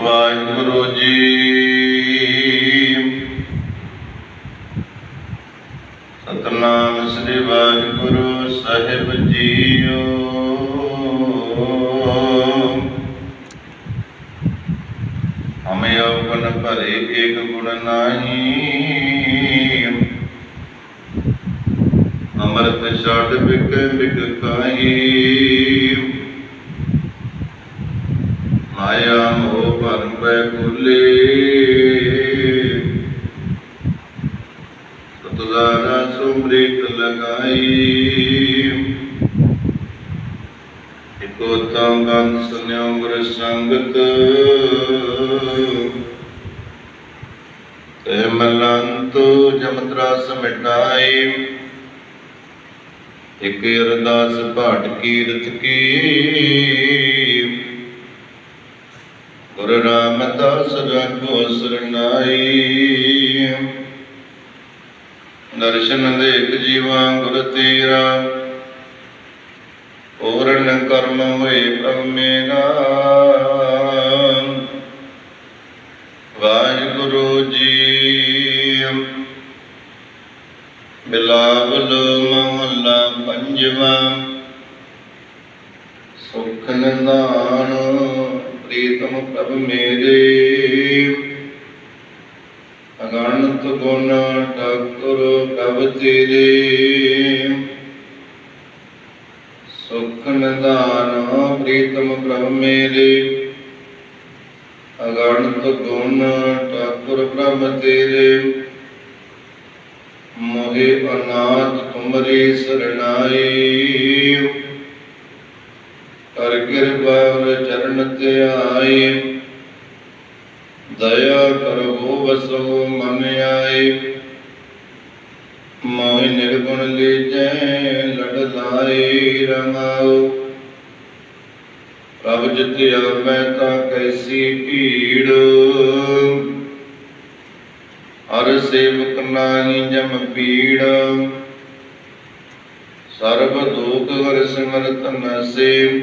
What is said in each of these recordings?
ਵਾਹਿਗੁਰੂ ਜੀ। ਸਤਨਾਮ ਸ੍ਰੀ ਵਾਹਿਗੁਰੂ ਸਾਹਿਬ ਜੀਓ। ਹਮੇ ਆਪਨ ਭਰੇ ਏਕ ਗੁਣ ਨਾਹੀ। ਅਮਰਤ ਛਾੜ ਬਿਕ ਬਿਕ ਕਾਹੀ। ਮਾਇਆ ਮੋਹ ਭਰਮ ਪੈ ਭੁਲੇ ਸਤਿਗੁਰਾਂ ਸੁਮ੍ਰਿਤ ਲਗਾਈ ਇਕੋ ਤਾਂ ਗੰਧ ਸੁਨਿਓ ਗੁਰ ਸੰਗਤ ਤੇ ਮਲੰਤ ਜਮਤਰਾਸ ਮਿਟਾਈ ਇਕ ਅਰਦਾਸ ਭਾਟ ਕੀਰਤ ਕੀ ਗੁਰੂ ਰਾਮਦਾਸ ਰਾਖੋ ਸਰਨਾਈ ਦਰਸ਼ਨ ਦੇਖ ਜੀਵਾ ਗੁਰ ਤੇਰਾ। ਪੂਰਨ ਕਰਮ ਹੋਏ ਪ੍ਰਭ ਮੇਰਾ। ਵਾਹਿਗੁਰੂ ਜੀ। ਬਿਲਾਵਲ ਮਹੱਲਾ ਪੰਜਵਾ। ਸੁਖ ਨਿਦਾਨ ਪ੍ਰਭ ਮੇਰੇ। ਅਗਣਤ ਗੁਣ ਠਾਕੁਰ ਪ੍ਰਭ ਤੇਰੇ। ਸੁਖ ਨਿਦਾਨ ਪ੍ਰੀਤਮ ਪ੍ਰਭ ਮੇਰੇ। ਅਗਣਤ ਗੁਣ ਠਾਕੁਰ ਪ੍ਰਭ ਤੇਰੇ। ਮੋਹਿ ਅਨਾਥ ਤੁਮਰੀ ਸਰਣਾਈ ਕਰ ਕਿਰਪਾ ਵਰ ਚਰਨ ਤੇ ਆਏ। ਦਇਆ ਕਰੋ ਵਸੋ ਮਨ ਆਏ। ਮੋਹਿ ਨਿਰਗੁਣ ਲੀਜੈ, ਲੜ ਲਾਈ ਰਮਾਉ ਪ੍ਰਭ ਜਿਤਿ ਆਪੈ ਤਾ ਕੈਸੀ ਭੀੜ। ਹਰ ਸੇਵਕ ਨਾਹੀ ਜਮ ਪੀੜ ਸਰਬ ਦੁਖ ਹਰ ਸਿਮਰਤ ਨਸੇ।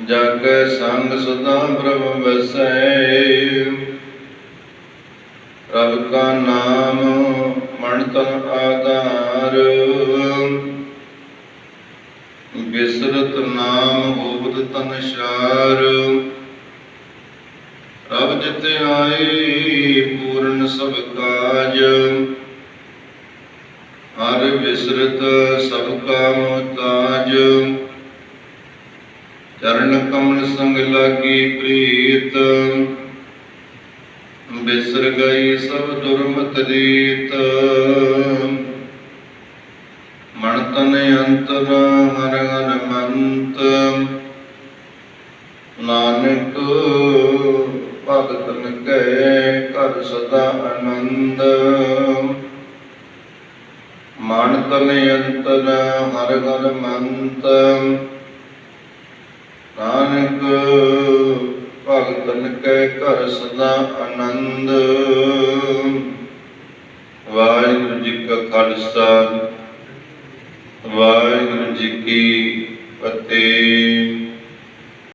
ਜਗ ਸੰਗ ਸਦਾ ਪ੍ਰਭ ਵਸੈ। ਪ੍ਰਭ ਕਾ ਨਾਮ ਮਨ ਤਨ ਆਧਾਰ। ਬਿਸਰਤ ਨਾਮ ਹੋਵਤ ਤਨ ਸ਼ਾਰ। ਪ੍ਰਭ ਜਿਤੇ ਆਏ ਪੂਰਨ ਸਭ ਕਾਜ। ਹਰ ਬਿਸਰਤ ਸਭ ਕਾ ਮੁਤਾਜ ਚਰਨ ਕਮਲ ਸੰਗ ਲਾਗੀ ਪ੍ਰੀਤ। ਬਿਸਰ ਗਈ ਸਭ ਦੁਰਮਤ ਰੀਤ। ਮਨ ਤਨ ਅੰਤਰ ਹਰ ਹਰ ਮੰਤ ਨਾਨਕ ਭਗਤਨ ਕੈ ਘਰ ਸਦਾ ਆਨੰਦ। ਮਨ ਤਨ ਅੰਤਰ ਹਰ ਹਰ ਮੰਤ ਨਾਨਕ ਭਗਤਨ ਕੈ ਘਰ ਸਦਾ ਆਨੰਦ। ਵਾਹਿਗੁਰੂ ਜੀ ਕਾ ਖਾਲਸਾ ਵਾਹਿਗੁਰੂ ਜੀ ਕੀ ਫਤਿਹ।